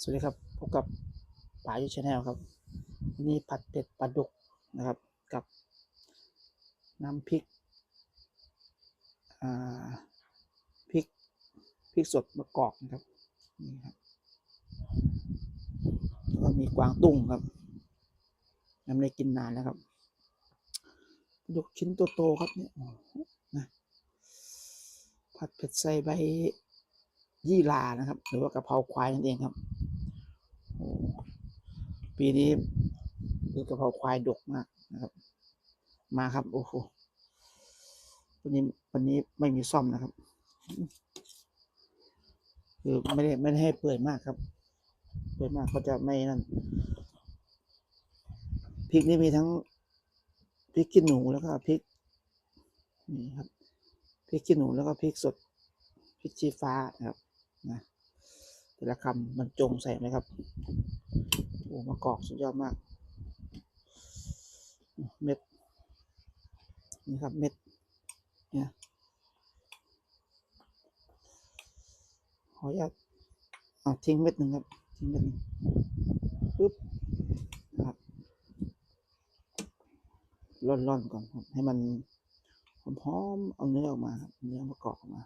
สวัสดีครับพบกับป๋ายุชาแนลครับนนี้ผัดเผ็ดปลาดุกนะครับ กับน้ำพริกอ่าพริกพริกสดมะกอกนะครับนี่ครับแล้วก็มีกวางตุ้งครับยังไม่ได้กินนานแล้วครับปลาดุกชิ้นโตๆครับเนี่ยนะผัดเผ็ดใส่ใบ ยี่หร่านะครับ หรือว่ากะเพราควายนั่นเองครับปีนี้คือกะเพราควายดกมากนะครับ มาครับ โอ้โหวันนี้วันนี้ไม่มีซ่อมนะครับ คือไม่ได้ไม่ได้ให้เปื่อยมากครับ เปื่อยมากเขาจะไม่นั่นพริกนี่มีทั้งพริกขี้หนูแล้วก็พริกนี่ครับพริกขี้หนูแล้วก็พริกสดพริกชี้ฟ้านะครับ นะแต่ละคำมันจงใส่ไหมครับโอ้มะกอกสุดยอดมาก เม็ดนี่ครับเม็ดเนี่ยขออนุญาตเอาทิ้งเม็ดหนึ่งครับทิ้งเม็ดหนึ่งปึ๊บนะครับร่อนๆก่อนครับ ให้มันหอมๆเอาเนื้อออกมาครับเนื้อมะกอกออกมา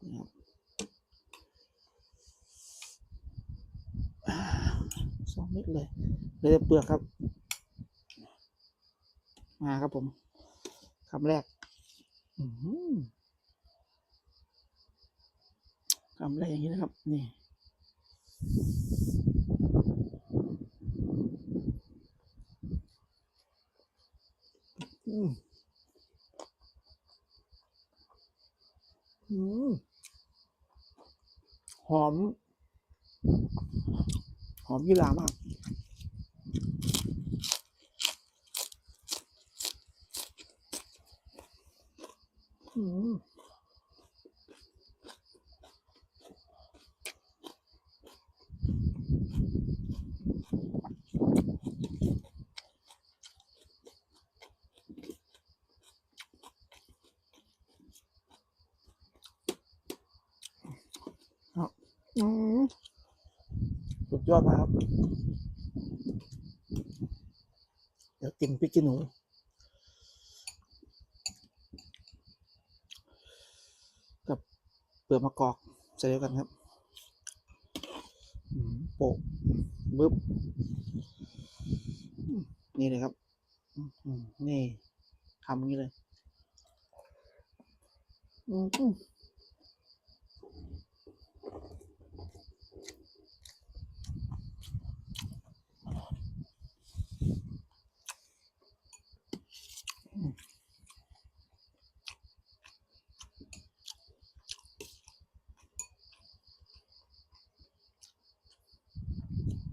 นี่ครับ สองเม็ดเลยเหลยเปลือกครับ มาครับผมคำแรกคำแรกอย่างนี้นะครับ นี่อืมหอม หอมยี่หร่ามากอืมครับอืม ยอดมากครับ เดี๋ยวกินพริกขี้หนูกับเปลือกมะกอกใส่เดียวกันครับโปะบึ๊บนี่เลยครับนี่ทำอย่างนี้เลยอืม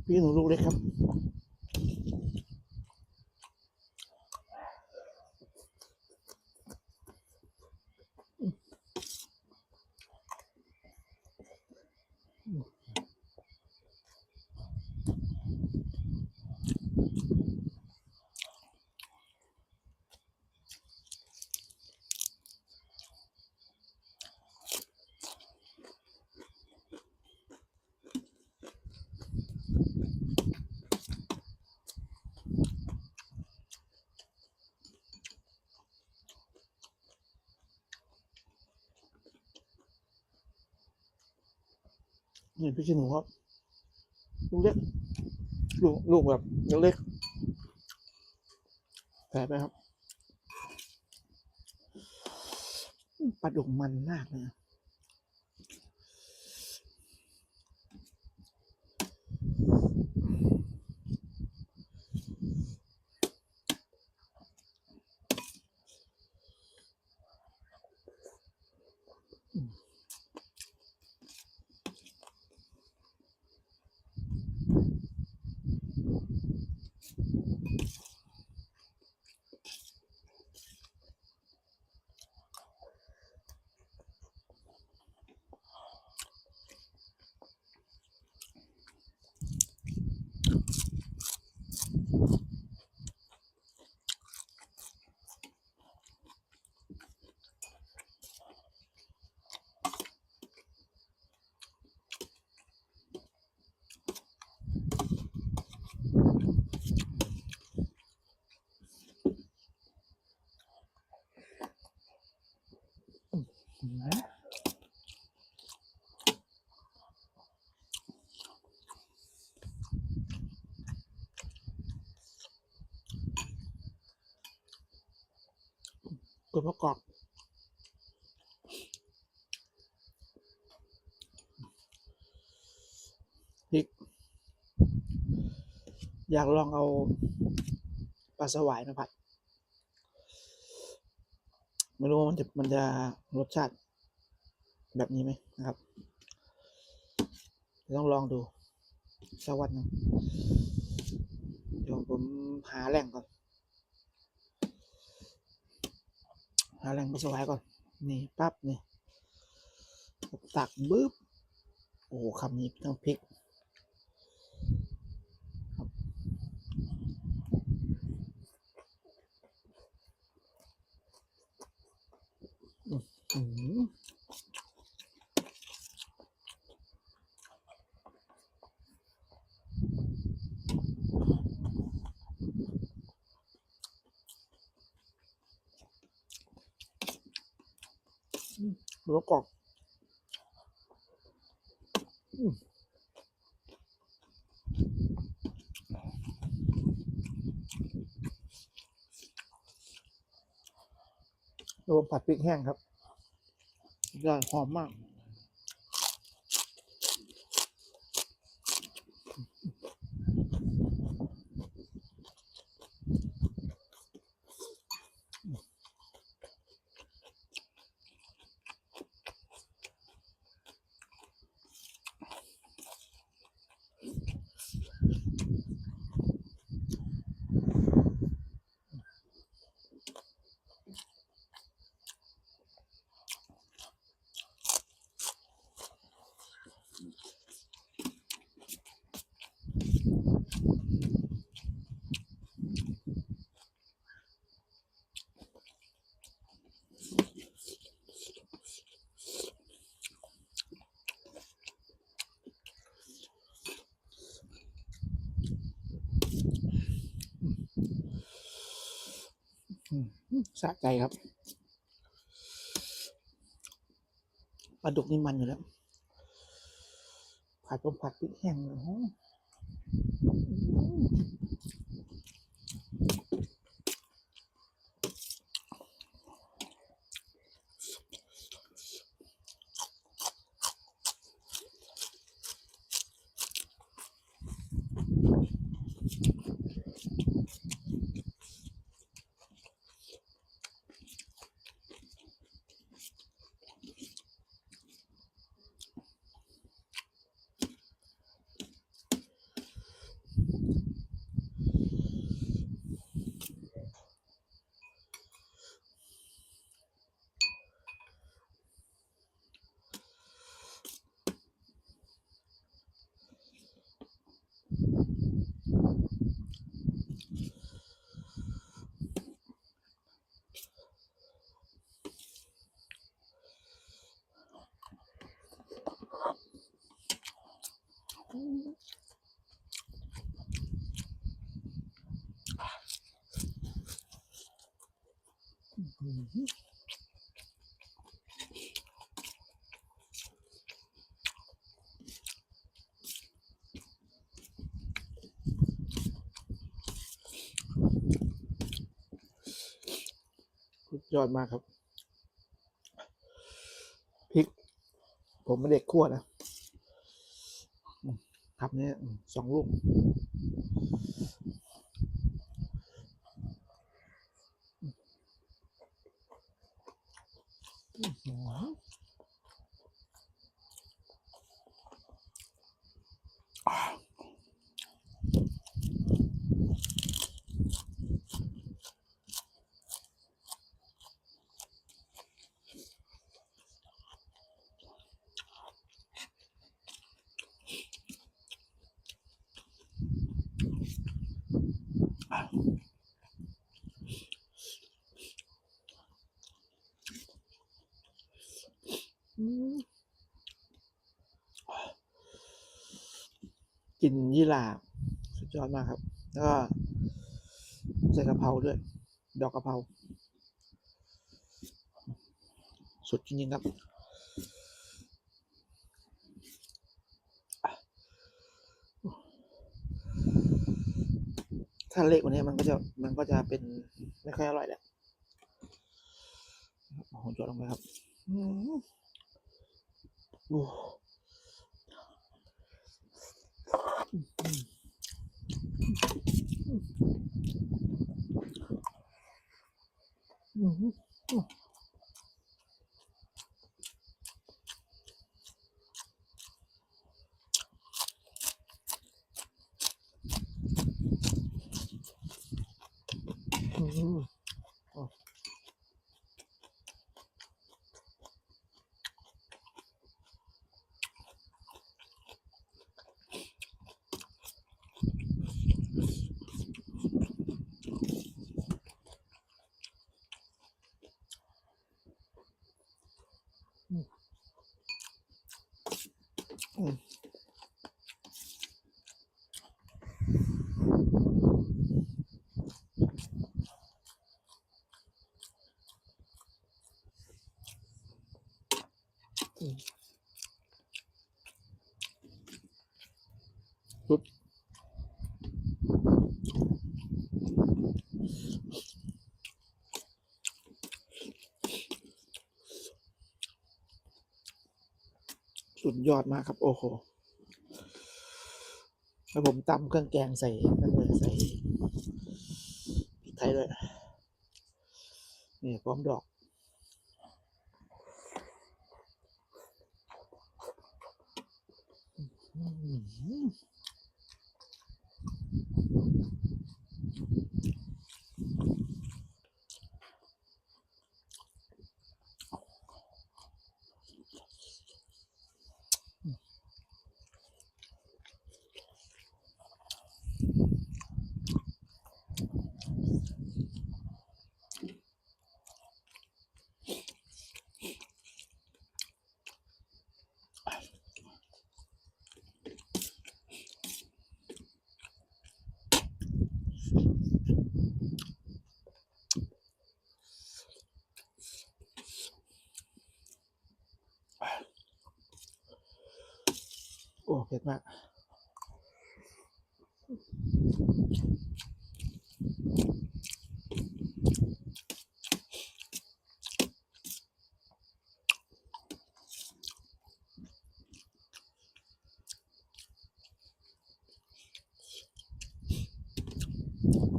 พี่หนูลูกเล็กครับ นี่พี่ขี้หนูครับลูกเล็กลูกลูกแบบเล็กแผลไปครับปลาดุกมันมากเลย นะส่วนประกอบพริกอยากลองเอาปลาสวายมาผัด ไม่รู้ว่ามันจะมันจะรสชาติแบบนี้ไหมนะครับ ต้องลองดูสักวันนึงเดี๋ยวผมหาแหล่งก่อนาแหล่งปสวายก่อน นี่ปั๊บนี่ตักบึ๊บโอ้คำนี้ต้องพริกอืม หัวกรอบรวมผัดพริกแห้งครับได้หอมมาก อืม สะใจครับปลาดุกนี่มันอยู่แล้ว ผัดผมผัดพริกแห้งเลย ยอดมากครับพริก ผมไม่เด็กขั้วนะครับเนี่ยสองลูก กลินยี่หร่าสุดยอดมากครับ แล้วก็ใส่กะเพราด้วย ดอกกะเพราสุดจริงๆครับถ้าเละกว่านี้มันก็จะมันก็จะเป็นไม่ค่อยอร่อยแหละของจอดลงไปครับอืมโอ้ อืมอืม ปุ๊บ สุดยอดมากครับ โอ้โห แล้วผมตำเครื่องแกงใส่นั่นเลยใส่พริกไทยด้วยนี่พร้อมดอก โอ้เผ็ดมาก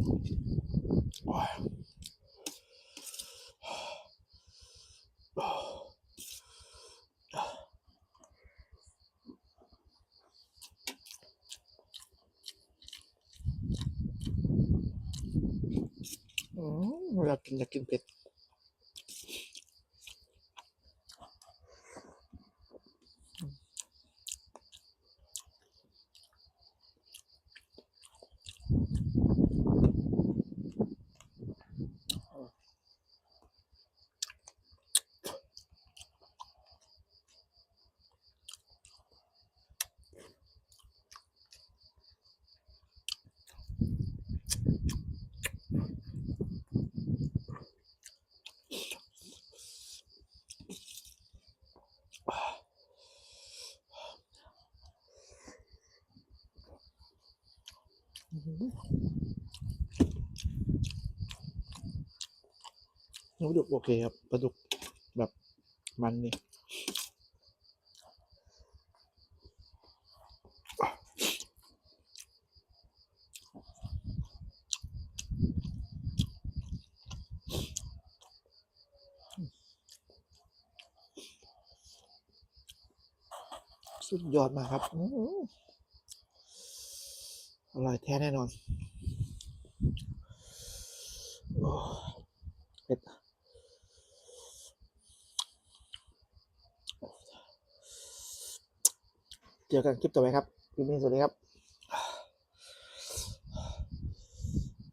อ้ยอืมอยากกินอยากกินเผ็ด ปลาดุกโอเคครับปลาดุกแบบมันนี่สุดยอดมากครับอื อร่อยแท้แน่นอนโอ้เผ็ดเจอกันคลิปต่อไปครับคลิปนี้สวัสดีครับ